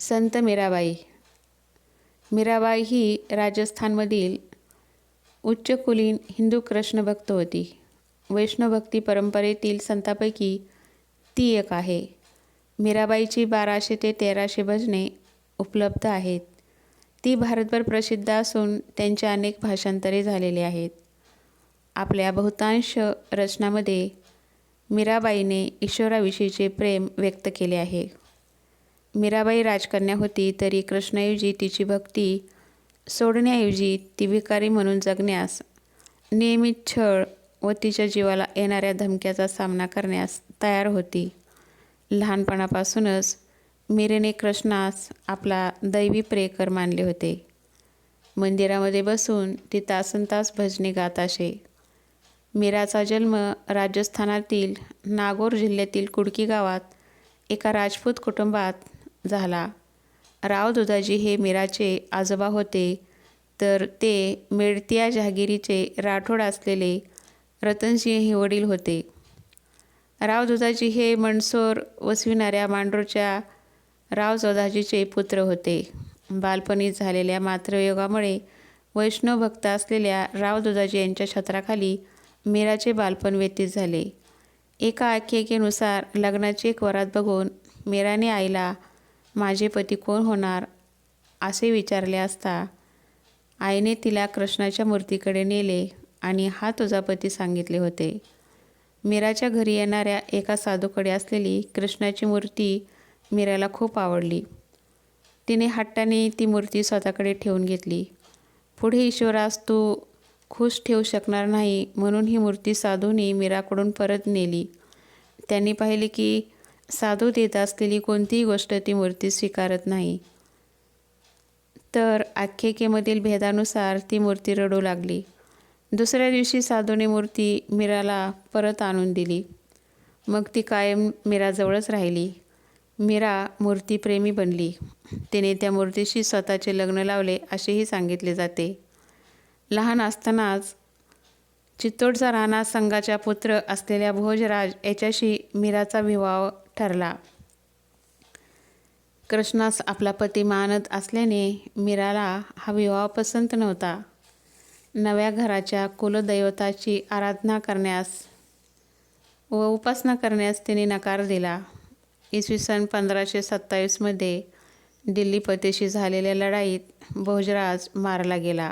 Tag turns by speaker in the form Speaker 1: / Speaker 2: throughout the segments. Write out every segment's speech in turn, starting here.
Speaker 1: संत मीराबाई. मीराबाई ही राजस्थानमधील उच्चकुलीन हिंदू कृष्ण भक्त होती. वैष्णवभक्ती परंपरेतील संतांपैकी ती एक आहे. मीराबाईची बाराशे ते तेराशे भजने उपलब्ध आहेत. ती भारतभर प्रसिद्ध असून त्यांचे अनेक भाषांतरे झालेले आहेत. आपल्या बहुतांश रचनामध्ये मीराबाईने ईश्वराविषयीचे प्रेम व्यक्त केले आहे. मीराबाई राजकन्या होती तरी कृष्णाऐवजी तिची भक्ती सोडण्याऐवजी ती भिकारी म्हणून जगण्यास नियमित छळ व तिच्या जीवाला येणाऱ्या धमक्याचा सामना करण्यास तयार होती. लहानपणापासूनच मीरेने कृष्णास आपला दैवी प्रेकर मानले होते. मंदिरामध्ये बसून ती तासनतास भजने गात असे. मीराचा जन्म राजस्थानातील नागोर जिल्ह्यातील कुडकी गावात एका राजपूत कुटुंबात झाला. राव दुधाजी हे मीराचे आजोबा होते. तर ते मेडतिया जहागिरीचे राठोड असलेले रतनसिंह हे वडील होते. राव दुधाजी हे मंडसोर वसविणाऱ्या मांडूरच्या राव जोधाजीचे पुत्र होते. बालपणी झालेल्या मातृयोगामुळे वैष्णव भक्त असलेल्या राव दुधाजी यांच्या छत्राखाली मीराचे बालपण व्यतीत झाले. एका आख्यायिकेनुसार लग्नाची एक वरात बघून मीराने आईला माझे पती कोण होणार असे विचारले असता आईने तिला कृष्णाच्या मूर्तीकडे नेले आणि हा तुझा पती सांगितले होते. मीराच्या घरी येणाऱ्या एका साधूकडे असलेली कृष्णाची मूर्ती मीराला खूप आवडली. तिने हट्टाने ती मूर्ती स्वतःकडे ठेवून घेतली. पुढे ईश्वरास तू खुश ठेवू शकणार नाही म्हणून ही मूर्ती साधूने मीराकडून परत नेली. त्यांनी पाहिले की साधू देत असलेली कोणतीही गोष्ट ती मूर्ती स्वीकारत नाही. तर आख्यायिकेमधील भेदानुसार ती मूर्ती रडू लागली. दुसऱ्या दिवशी साधूने मूर्ती मीराला परत आणून दिली. मग ती कायम मीराजवळच राहिली. मीरा मूर्तीप्रेमी बनली. तिने त्या मूर्तीशी स्वतःचे लग्न लावले असेही सांगितले जाते. लहान असतानाच चित्तोडचा राणा संघाचा पुत्र असलेल्या भोजराज याच्याशी मीराचा विवाह ठरला. कृष्णास आपला पती मानत असल्याने मीराला हा विवाह पसंत नव्हता. नव्या घराच्या कुलदैवताची आराधना करण्यास व उपासना करण्यास तिने नकार दिला. इसवी सन पंधराशे सत्तावीसमध्ये दिल्लीपतीशी झालेल्या लढाईत भोजराज मारला गेला.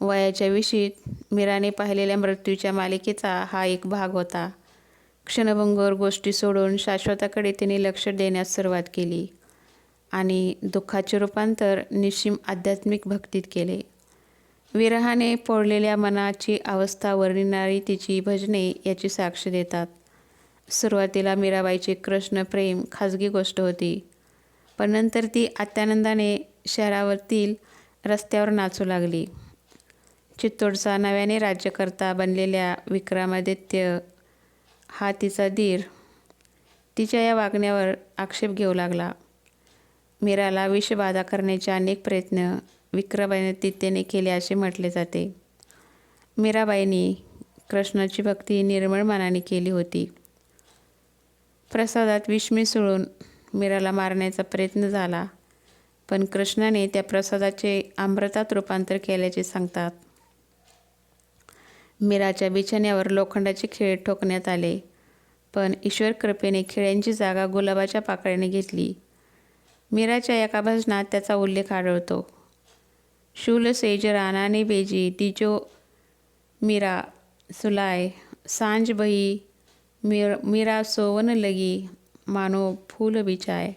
Speaker 1: वयाच्या विशीत मीराने पाहिलेल्या मृत्यूच्या मालिकेचा हा एक भाग होता. क्षणभंगोर गोष्टी सोडून शाश्वताकडे तिने लक्ष देण्यास सुरुवात केली आणि दुःखाचे रूपांतर निशिम आध्यात्मिक भक्तीत केले. विरहाने पोळलेल्या मनाची अवस्था वर्णिणारी तिची भजने याची साक्ष देतात. सुरुवातीला मीराबाईचे कृष्ण प्रेम खाजगी गोष्ट होती पण नंतर ती अत्यानंदाने शहरावरतील रस्त्यावर नाचू लागली. चित्तोडचा नव्याने राज्यकर्ता बनलेल्या विक्रमादित्य हा तिचा धीर तिच्या या वागण्यावर आक्षेप घेऊ लागला. मीराला विषबाधा करण्याचे अनेक प्रयत्न विक्रमादित्यने केले असे म्हटले जाते. मीराबाईंनी कृष्णाची भक्ती निर्मळ मनाने केली होती. प्रसादात विष मिसळून मीराला मारण्याचा प्रयत्न झाला पण कृष्णाने त्या प्रसादाचे अमृतात रूपांतर केल्याचे सांगतात. मीराच्या बिछाण्यावर लोखंडाचे खिळे ठोकण्यात आले. पण ईश्वर कृपेने खिळ्यांची जागा गुलाबाच्या पाकळ्याने घेतली. मीराच्या एका भजनात त्याचा उल्लेख आढळतो. शूल सेज रानाने बेजी तिजो मीरा सुलाय सांज बही मीर मीरा सोवन लगी मानो फूल बिचाय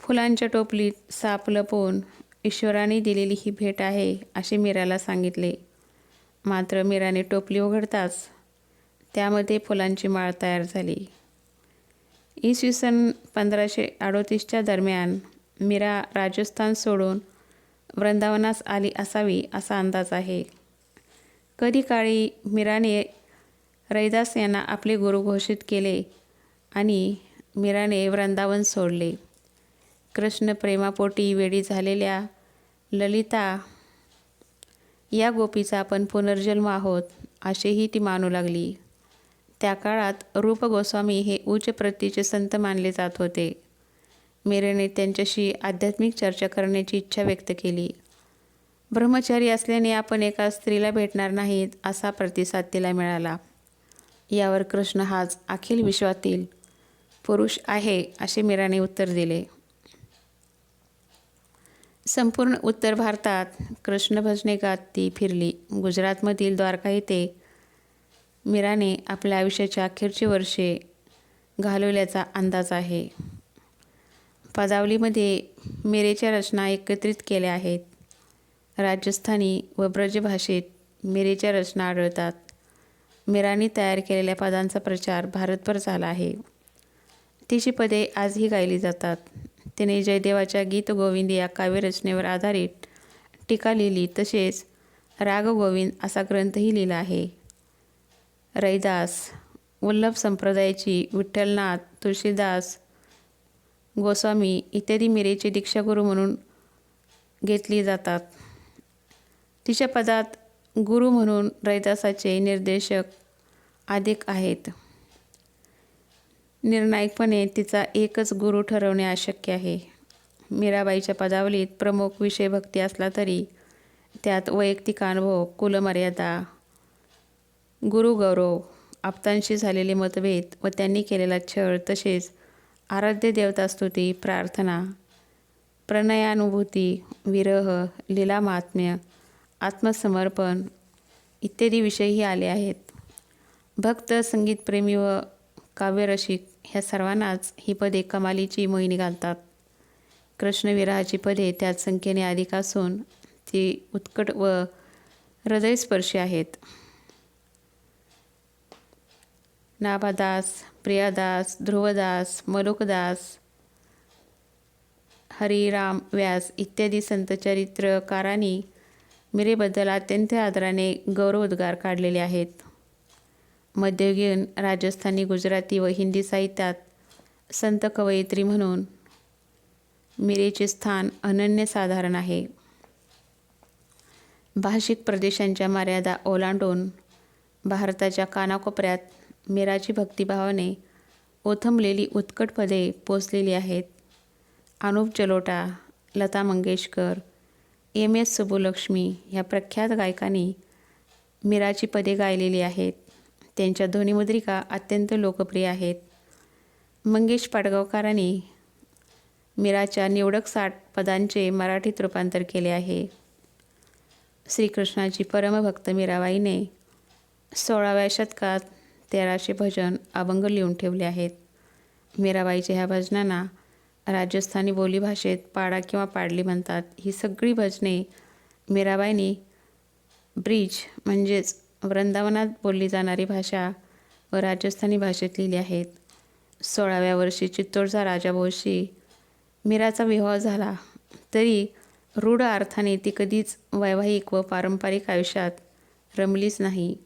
Speaker 1: फुलांच्या टोपलीत साप लपवून ईश्वराने दिलेली ही भेट आहे असे मीराला सांगितले. मात्र मीराने टोपली उघडताच त्यामध्ये फुलांची माळ तयार झाली. इसवी सन पंधराशे अडोतीसच्या दरम्यान मीरा राजस्थान सोडून वृंदावनास आली असावी असा अंदाज आहे. कधी काळी मीराने रैदास यांना आपले गुरु घोषित केले आणि मीराने वृंदावन सोडले. कृष्ण प्रेमापोटी वेडी झालेल्या ललिता या गोपीचा आपण पुनर्जन्म आहोत अशीही ती मानू लागली. त्या काळात रूप गोस्वामी हे उच्च प्रतीचे संत मानले जात होते. मेरेने त्यांच्याशी आध्यात्मिक चर्चा करण्याची इच्छा व्यक्त केली. ब्रह्मचारी असल्याने आपण एका स्त्रीला भेटणार नाहीत असा प्रतिसाद तिला मिळाला. यावर कृष्ण हाच अखिल विश्वातील पुरुष आहे असे मीराने उत्तर दिले. संपूर्ण उत्तर भारतात कृष्ण भजने गात ती फिरली. गुजरातमधील द्वारका येथे मीराने आपल्या आयुष्याच्या अखेरची वर्षे घालवल्याचा अंदाज आहे. पदावलीमध्ये मिरेच्या रचना एकत्रित केल्या आहेत. राजस्थानी व ब्रज भाषेत मिरेच्या रचना आढळतात. मीराने तयार केलेल्या पदांचा प्रचार भारतभर झाला आहे. तिची पदे आजही गायली जातात. तिने जयदेवाच्या गीत गोविंद या काव्यरचनेवर आधारित टीका लिहिली. तसेच रागगोविंद असा ग्रंथही लिहिला आहे. रैदास वल्लभ संप्रदायाची विठ्ठलनाथ तुळशीदास गोस्वामी इत्यादी मिरेचे दीक्षागुरू म्हणून घेतली जातात. तिच्या पदात गुरु म्हणून रैदासाचे निर्देशक अधिक आहेत. निर्णायकपणे तिचा एकच गुरु ठरवणे अशक्य आहे. मीराबाईच्या पदावलीत प्रमुख विषय भक्ती असला तरी त्यात वैयक्तिक अनुभव कुलमर्यादा गुरुगौरव आप्तांशी झालेले मतभेद व त्यांनी केलेला छळ तसेच आराध्य देवतास्तुती प्रार्थना प्रणयानुभूती विरह लीलामात्म्य आत्मसमर्पण इत्यादी विषयही आले आहेत. भक्त संगीतप्रेमी व काव्यरसिक ह्या सर्वांनाच ही पदे कमालीची मोहिनी घालतात. कृष्णविराहाची पदे त्याच संख्येने अधिक असून ती उत्कट व हृदयस्पर्शी आहेत. नाभादास प्रियादास ध्रुवदास मलुकदास हरिराम व्यास इत्यादी संत चरित्रकारांनी मिरेबद्दल अत्यंत आदराने गौरवोद्गार काढलेले आहेत. मध्ययुगीन राजस्थानी गुजराती व हिंदी साहित्यात संत कवयित्री म्हणून मिरेचे स्थान अनन्यसाधारण आहे. भाषिक प्रदेशांच्या मर्यादा ओलांडून भारताच्या कानाकोपऱ्यात मीराची भक्तिभावाने ओथंबलेली उत्कट पदे पोचलेली आहेत. अनुप जलोटा लता मंगेशकर एम एस सुबुलक्ष्मी ह्या प्रख्यात गायकांनी मीराची पदे गायलेली आहेत. त्यांच्या ध्वनिमुद्रिका अत्यंत लोकप्रिय आहेत. मंगेश पाडगावकरांनी मीराच्या निवडक साठ पदांचे मराठीत रूपांतर केले आहे. श्रीकृष्णाची परमभक्त मीराबाईने सोळाव्या शतकात तेराशे भजन अभंग लिहून ठेवले आहेत. मीराबाईच्या ह्या भजनांना राजस्थानी बोलीभाषेत पाडा किंवा पाडली म्हणतात. ही सगळी भजने मीराबाईंनी ब्रिज म्हणजेच वृंदावनात बोलली जाणारी भाषा व राजस्थानी भाषेत लिहिली आहेत. सोळाव्या वर्षी चित्तोडचा राजाभाऊशी मीराचा विवाह झाला. तरी रूढ अर्थाने ती कधीच वैवाहिक व पारंपरिक आयुष्यात रमलीच नाही.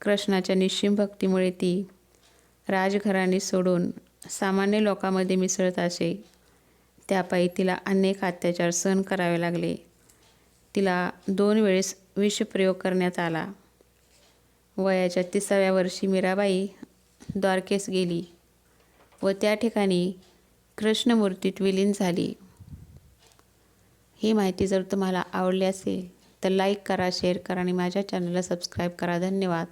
Speaker 1: कृष्णाच्या निश्चिम भक्तीमुळे ती राजघराणी सोडून सामान्य लोकांमध्ये मिसळत असे. त्यापायी तिला अनेक अत्याचार सहन करावे लागले. तिला दोन वेळेस विषप्रयोग करण्यात आला. वयाच्या तिसाव्या वर्षी मीराबाई द्वारकेस गेली व त्या ठिकाणी कृष्णमूर्तीत विलीन झाली. ही माहिती जर तुम्हाला आवडली असेल तर लाईक करा शेअर करा आणि माझ्या चॅनलला सबस्क्राईब करा. धन्यवाद.